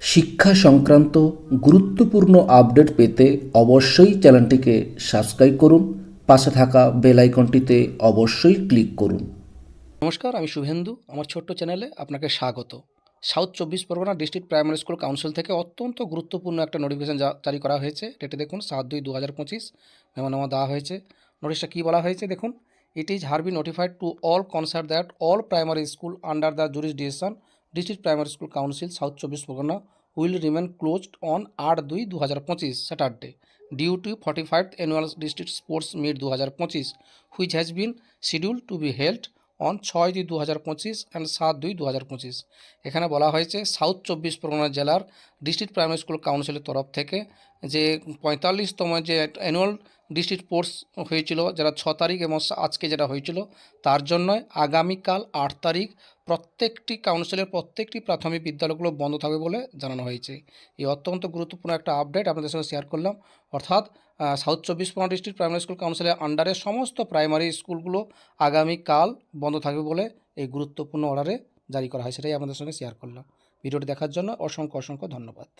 শিক্ষা সংক্রান্ত গুরুত্বপূর্ণ আপডেট পেতে অবশ্যই চ্যানেলটিকে সাবস্ক্রাইব করুন, পাশে থাকা বেল আইকনটিতে অবশ্যই ক্লিক করুন। নমস্কার, আমি শুভেন্দু। আমার ছোট্ট চ্যানেলে আপনাকে স্বাগত। South Chabbish Pargana District Primary School Council থেকে অত্যন্ত গুরুত্বপূর্ণ একটা নোটিফিকেশন জারি করা হয়েছে। ডেটে দেখুন, সাত দুই দু হাজার পঁচিশ। মেমোনামা দেওয়া হয়েছে। নোটিশটা কী বলা হয়েছে দেখুন it is hereby notified to all concerned that all primary school under the jurisdiction District Primary School Council, South Chabbish Pargana, will remain closed on আট দুই দু হাজার পঁচিশ, Saturday. Due to forty five annual district sports meet দু হাজার পঁচিশ, which has been schedule to be held on ছয় দুই দু হাজার পঁচিশ অ্যান্ড সাত দুই দু হাজার পঁচিশ। এখানে বলা হয়েছে সাউথ চব্বিশ পরগনা জেলার ডিস্ট্রিক্ট প্রাইমারি স্কুল কাউন্সিলের তরফ থেকে যে পঁয়তাল্লিশতম যে অ্যানুয়াল ডিস্ট্রিক্ট স্পোর্টস হয়েছিল যারা ছ তারিখ এবং আজকে যেটা হয়েছিল, তার জন্য আগামীকাল আট তারিখ প্রত্যেকটি কাউন্সিলের প্রত্যেকটি প্রাথমিক বিদ্যালয়গুলো বন্ধ থাকবে বলে জানানো হয়েছে। এই অত্যন্ত গুরুত্বপূর্ণ একটা আপডেট আপনাদের সঙ্গে শেয়ার করলাম। অর্থাৎ সাউথ চব্বিশ পরগনা ডিস্ট্রিক্ট প্রাইমারি স্কুল কাউন্সিলের আন্ডারে সমস্ত প্রাইমারি স্কুলগুলো আগামীকাল বন্ধ থাকবে বলে এই গুরুত্বপূর্ণ অর্ডারে জারি করা হয় সেটাই আপনাদের সঙ্গে শেয়ার করলাম। ভিডিওটি দেখার জন্য অসংখ্য অসংখ্য ধন্যবাদ।